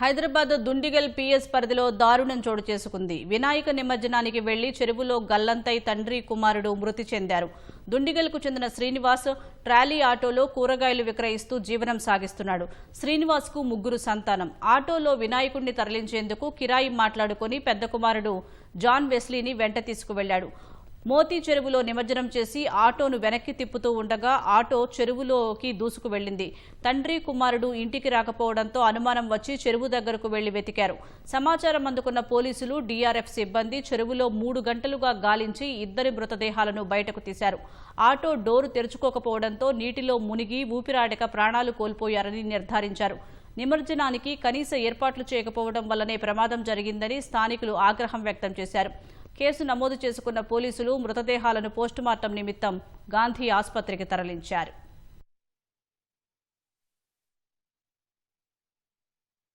Hyderabad Dundigal PS పరిధిలో దారుణం చోటు చేసుకుంది. వినాయక నిమజ్జనానికి వెళ్ళి చెరువులో గల్లంతై తండ్రి కుమారుడు మృతి చెందారు. దుండిగల్కు చెందిన శ్రీనివాస్ ట్రాలీ ఆటోలో కూరగాయలు విక్రయిస్తూ జీవనం సాగిస్తున్నాడు. శ్రీనివాస్కు ముగ్గురు సంతానం. ఆటోలో వినాయకుడిని తరలించేందుకు కిరాయి మాట్లాడుకుని పెద్ద కుమారుడు జాన్ వెస్లీని వెంట తీసుకువెళ్ళాడు మోతీ చెరువులో నిమజ్జనం చేసి ఆటోను వెనక్కి తిప్పుతూ ఉండగా ఆటో చెరువులోకి దూసుకు వెళ్ళింది తండ్రి కుమారుడు ఇంటికి రాకపోవడంతో అనుమానం వచ్చి చెరువు దగ్గరకు వెళ్ళి వెతికారు. సమాచారం అందుకున్న పోలీసులు డీఆర్ఎఫ్ సిబ్బంది చెరువులో మూడు గంటలుగా గాలించి ఇద్దరి మృతదేహాలను బయటకు తీశారు. ఆటో డోరు తెరుచుకోకపోవడంతో నీటిలో మునిగి ఊపిరాడక ప్రాణాలు కోల్పోయారని నిర్ధారించారు. నిమజ్జనానికి కనీస ఏర్పాట్లు చేయకపోవడం వల్లనే ప్రమాదం జరిగిందని స్థానికులు ఆగ్రహం వ్యక్తం చేశారు. కేసు నమోదు చేసుకున్న పోలీసులు మృతదేహాలను పోస్టుమార్టం నిమిత్తం గాంధీ ఆసుపత్రికి తరలించారు.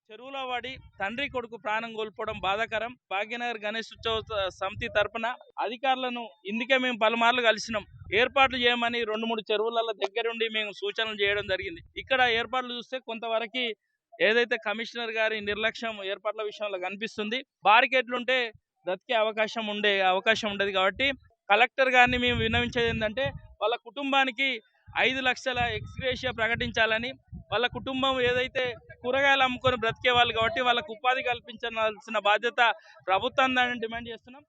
చెరువులో పడి తండ్రి కొడుకు ప్రాణం కోల్పోవడం బాధాకరం. భాగ్యనగర్ గణేష్ ఉత్సవ సమితి తరపున అధికారులను ఇందుకే మేము పలుమార్లు కలిసినాం. ఏర్పాట్లు చేయమని రెండు మూడు చెరువులలో దగ్గరుండి మేము సూచనలు చేయడం జరిగింది. ఇక్కడ ఏర్పాట్లు చూస్తే కొంతవరకు ఏదైతే కమిషనర్ గారి నిర్లక్ష్యం ఏర్పాట్ల విషయంలో కనిపిస్తుంది. బారికేట్లుంటే బ్రతికే అవకాశం ఉండే అవకాశం ఉండదు. కాబట్టి కలెక్టర్ గారిని మేము విన్నవించేది ఏంటంటే వాళ్ళ కుటుంబానికి ఐదు లక్షల ఎక్స్గ్రేషియా ప్రకటించాలని వాళ్ళ కుటుంబం ఏదైతే కూరగాయలు అమ్ముకొని బ్రతికే వాళ్ళు కాబట్టి వాళ్ళకు ఉపాధి కల్పించాల్సిన బాధ్యత ప్రభుత్వం డిమాండ్ చేస్తున్నాం.